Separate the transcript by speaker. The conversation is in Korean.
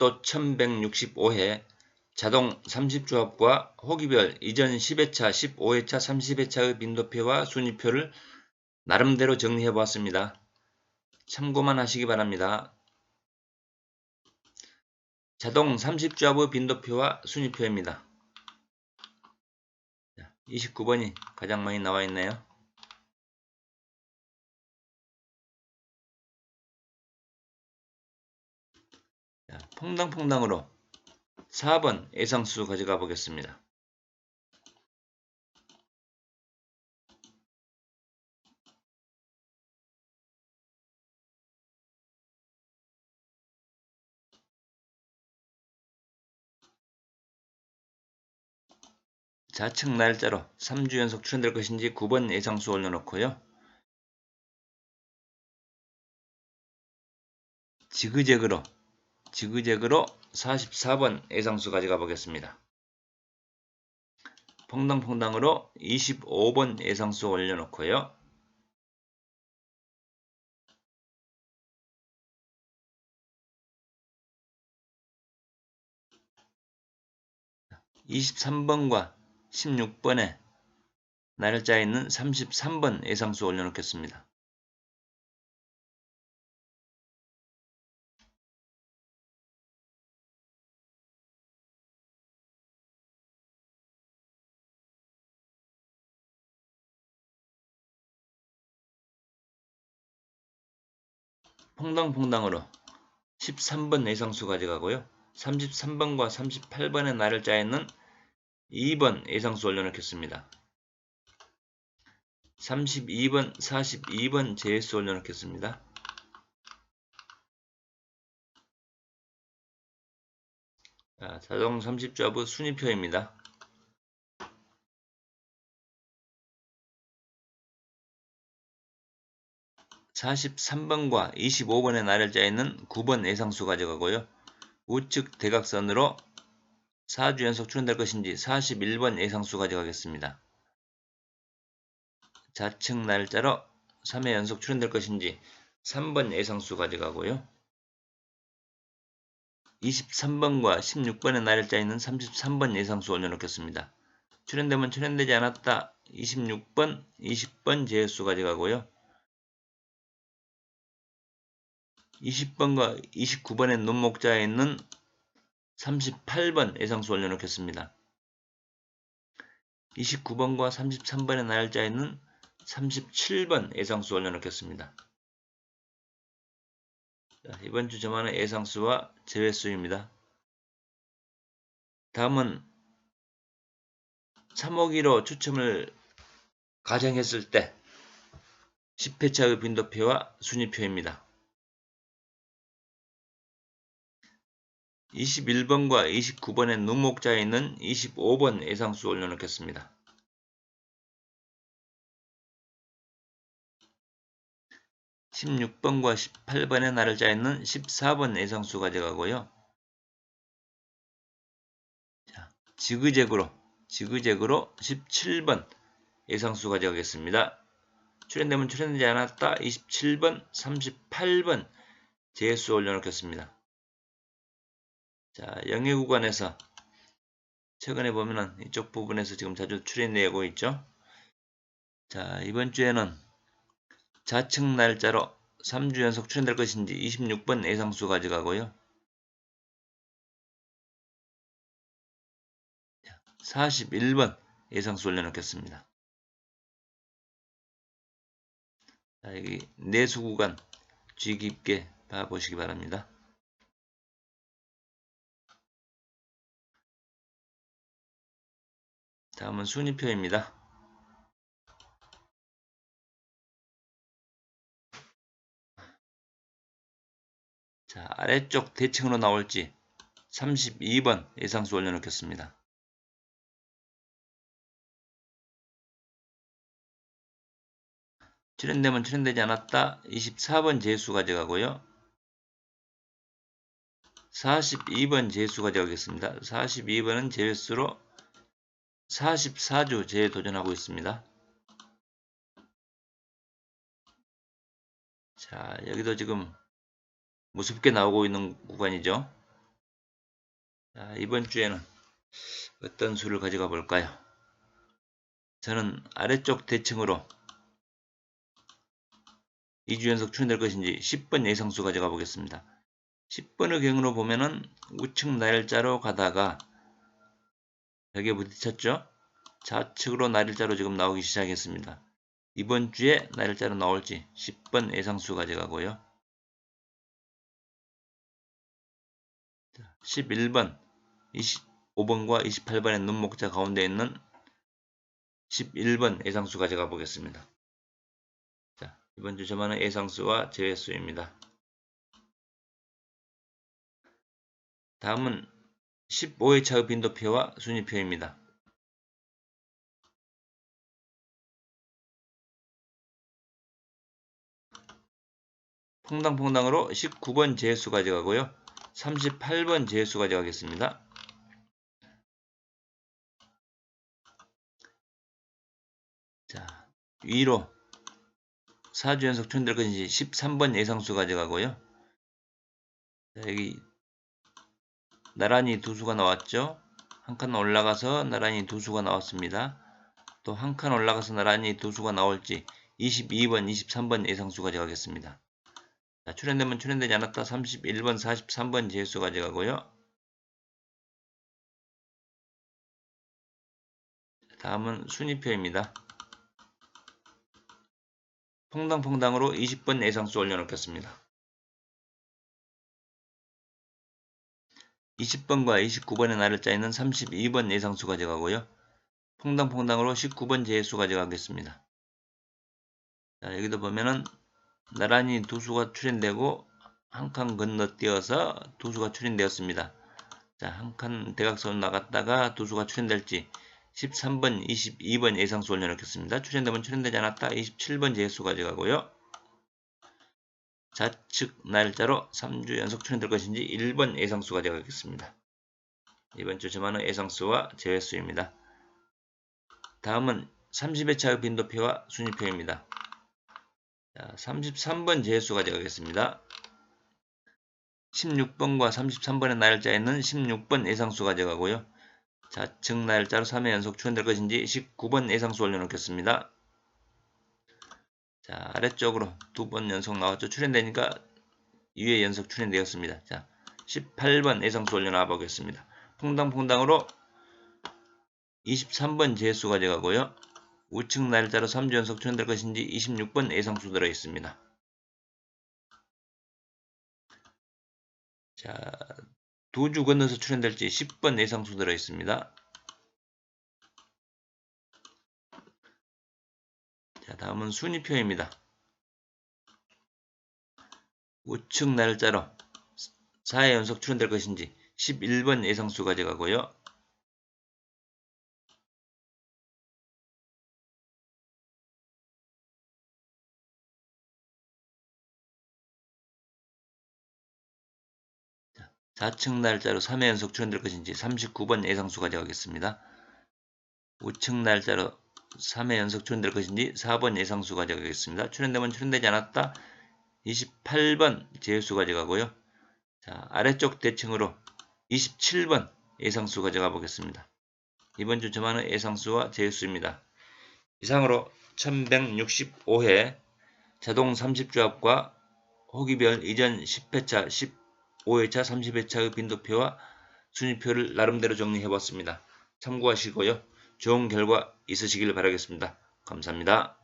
Speaker 1: 또 1165회 자동 30조합과 호기별 이전 10회차, 15회차, 30회차의 빈도표와 순위표를 나름대로 정리해 보았습니다. 참고만 하시기 바랍니다. 자동 30조합의 빈도표와 순위표입니다. 29번이 가장 많이 나와 있네요. 퐁당퐁당으로 4번 예상수 가져가 보겠습니다. 좌측 날짜로 3주 연속 출현될 것인지 9번 예상수 올려놓고요. 지그재그로 지그재그로 44번 예상수 가져가 보겠습니다. 퐁당퐁당으로 25번 예상수 올려놓고요. (23번과) 16번에 날짜에 있는 33번 예상수 올려놓겠습니다. 퐁당퐁당으로 13번 예상수 가져가고요. 33번과 38번의 날짜에 있는 2번 예상수 올려놓겠습니다. 32번, 42번 제수 올려놓겠습니다. 자, 자동 30조합의 순위표입니다. 43번과 25번의 날짜에 있는 9번 예상수 가져가고요. 우측 대각선으로 4주 연속 출현될 것인지 41번 예상수 가져가겠습니다. 좌측 날짜로 3회 연속 출현될 것인지 3번 예상수 가져가고요. 23번과 16번의 날짜에 있는 33번 예상수 올려놓겠습니다. 출현되면 출현되지 않았다 26번, 20번 제수 가져가고요. 20번과 29번의 눈목자에 있는 38번 예상수 올려놓겠습니다. 29번과 33번의 날짜에 있는 37번 예상수 올려놓겠습니다. 자, 이번 주 저만의 예상수와 제외수입니다. 다음은 3호기로 추첨을 가정했을 때 10회차의 빈도표와 순위표입니다. 21번과 29번의 눈목자에 있는 25번 예상수 올려놓겠습니다. (16번과 18번의 날짜에 있는 14번 예상수 가져가고요. 자, 지그재그로 지그재그로 17번 예상수 가져가겠습니다. 출연되면 출연되지 않았다 27번 38번 제수 올려놓겠습니다. 자, 영예 구간에서 최근에 보면은 이쪽 부분에서 지금 자주 출현되고 있죠. 자, 이번 주에는 좌측 날짜로 3주 연속 출현될 것인지 26번 예상수 가져가고요. 41번 예상수 올려놓겠습니다. 자, 여기 내수 구간 주의 깊게 봐보시기 바랍니다. 다음은 순위표입니다. 자, 아래쪽 대칭으로 나올지 32번 예상수 올려놓겠습니다. 출현되면 출현되지 않았다 24번 제수 가져가고요. 42번 제수 가져가겠습니다. 42번은 제수로 44주 재도전하고 있습니다. 자, 여기도 지금 무섭게 나오고 있는 구간이죠. 자, 이번 주에는 어떤 수를 가져가 볼까요? 저는 아래쪽 대칭으로 2주 연속 출현될 것인지 10번 예상수 가져가 보겠습니다. 10번의 경우로 보면은 우측 날짜로 가다가 벽에 부딪혔죠? 좌측으로 날짜로 지금 나오기 시작했습니다. 이번 주에 날짜로 나올지 10번 예상수 가져가고요. 11번, 25번과 28번의 눈목자 가운데 있는 11번 예상수 가져가 보겠습니다. 자, 이번 주 저만의 예상수와 제외수입니다. 다음은 15회차의 빈도표와 순위표입니다. 퐁당퐁당으로 19번 제수 가져가고요. 38번 제수 가져가겠습니다. 자, 위로 4주 연속 출현될 것인지 13번 예상수 가져가고요. 자, 여기 나란히 두 수가 나왔죠. 한 칸 올라가서 나란히 두 수가 나왔습니다. 또 한 칸 올라가서 나란히 두 수가 나올지 22번, 23번 예상수 가져가겠습니다. 자, 출현되면 출현되지 않았다 31번, 43번 제수 가져가고요. 다음은 순위표입니다. 퐁당퐁당으로 20번 예상수 올려놓겠습니다. 20번과 29번의 날짜에는 32번 예상수 가져가고요. 퐁당퐁당으로 19번 제수 가져가겠습니다. 자, 여기도 보면은 나란히 두 수가 출현되고 한 칸 건너뛰어서 두 수가 출현되었습니다. 자, 한 칸 대각선 나갔다가 두 수가 출현될지 13번, 22번 예상수 올려놓겠습니다. 출현되면 출현되지 않았다 27번 제수 가져가고요. 좌측 날짜로 3주 연속 출현될 것인지 1번 예상수 가져가겠습니다. 이번 주 저만의 예상수와 제외수입니다. 다음은 30회차의 빈도표와 순위표입니다. 자, 33번 제수 가져가겠습니다. 16번과 33번의 날짜에는 16번 예상수 가져가고요. 좌측 날짜로 3회 연속 출현될 것인지 19번 예상수 올려놓겠습니다. 자, 아래쪽으로 두 번 연속 나왔죠. 출현되니까 2회 연속 출현되었습니다. 자, 18번 예상수 올려놔 보겠습니다. 퐁당퐁당으로 23번 제수 가져가고요. 우측 날짜로 3주 연속 출현될 것인지 26번 예상수 들어있습니다. 자, 두 주 건너서 출현될지 10번 예상수 들어있습니다. 자, 다음은 순위표입니다. 우측 날짜로 4회 연속 출현될 것인지 11번 예상수 가져가고요. 좌측 날짜로 3회 연속 출현될 것인지 39번 예상수 가져가겠습니다. 우측 날짜로 3회 연속 출현될 것인지 4번 예상수 가져가겠습니다. 출현되면 출현되지 않았다 28번 제수 가져가고요. 자, 아래쪽 대칭으로 27번 예상수 가져가 보겠습니다. 이번 주 저만의 예상수와 제수입니다. 이상으로 1165회 자동 30조합과 호기별 이전 10회차, 15회차, 30회차의 빈도표와 순위표를 나름대로 정리해봤습니다. 참고하시고요. 좋은 결과 있으시길 바라겠습니다. 감사합니다.